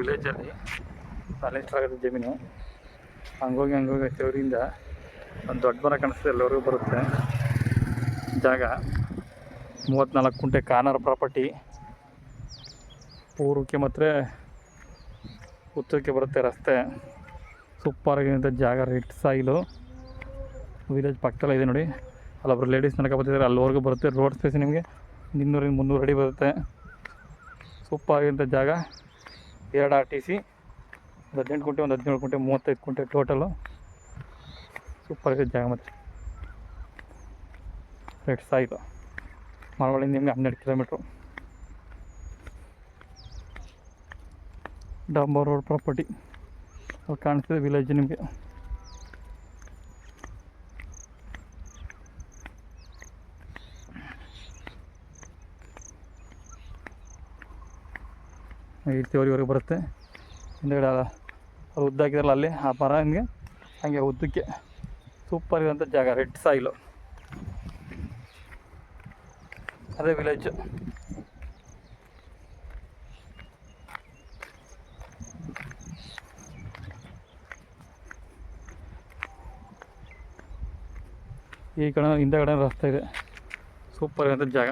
ವಿಲೇಜಲ್ಲಿ ಆಗುತ್ತೆ ಜಮೀನು. ಹಂಗೋಗಿ ಹಂಗೋಗಿ ಹಚ್ಚೋರಿಂದ ಒಂದು ದೊಡ್ಡ ಮರ ಕಾಣಿಸ್ತದೆ, ಎಲ್ಲರಿಗೂ ಬರುತ್ತೆ. ಜಾಗ ಮೂವತ್ತ್ನಾಲ್ಕು ಕುಂಟೆ ಕಾನರ್ ಪ್ರಾಪರ್ಟಿ. ಪೂರ್ವಕ್ಕೆ ಮಾತ್ರ ಉತ್ತರಕ್ಕೆ ಬರುತ್ತೆ ರಸ್ತೆ. ಸೂಪರಾಗಿರುವಂಥ ಜಾಗ, ರೆಡ್ ಸಾಯಿಲು. ವಿಲೇಜ್ ಪಕ್ಕದಲ್ಲ ಇದೆ ನೋಡಿ. ಅಲ್ಲೊಬ್ರು ಲೇಡೀಸ್ ನಡ್ಕೊ ಬರ್ತಿದ್ದಾರೆ ಅಲ್ಲಿವರೆಗೂ ಬರುತ್ತೆ. ರೋಡ್ ಸ್ಪೇಸ್ ನಿಮಗೆ ಇನ್ನೂರಿಂದ ಮುನ್ನೂರು ಅಡಿ ಬರುತ್ತೆ. ಸೂಪರ್ ಆಗಿರುವಂಥ ಜಾಗ. ಎರಡು ಆರ್ ಟಿ ಸಿ ಒಂದು ಹದಿನೆಂಟು ಕುಂಟೆ ಒಂದು ಹದಿನೇಳು ಕುಂಟೆ ಮೂವತ್ತೈದು ಕುಂಟೆ ಟೋಟಲು ಸೂಪರ್ ಆಗಿದೆ ಜಾಗ ಮತ್ತು. ರೆಡ್ ಸೈಡ್ ಮಳವಳ್ಳಿಯಿಂದ ನಿಮಗೆ ಹನ್ನೆರಡು ಕಿಲೋಮೀಟ್ರು ಡಾಂಬರ್ ರೋಡ್ ಪ್ರಾಪರ್ಟಿ ಅಲ್ಲಿ ಕಾಣಿಸ್ತಿದೆ ವಿಲೇಜ್ ನಿಮಗೆ. ಏಟ್ ತೇವರಿವರೆಗೆ ಬರುತ್ತೆ. ಹಿಂದೆಗಡೆ ಅಲ್ಲಿ ಉದ್ದ ಹಾಕಿದ್ರಲ್ಲ ಅಲ್ಲಿ ಆ ಮರ ಹಂಗೆ. ಹಾಗೆ ಉದ್ದಕ್ಕೆ ಸೂಪರ್ ಇರುವಂಥ ಜಾಗ ರೆಡ್ ಸಾಯಿಲು ಅದೇ ವಿಲೇಜ್ ಈ ಕಡೆ ಹಿಂದೆಗಡೆ ರಸ್ತೆ ಇದೆ. ಸೂಪರ್ ಇರುವಂಥ ಜಾಗ.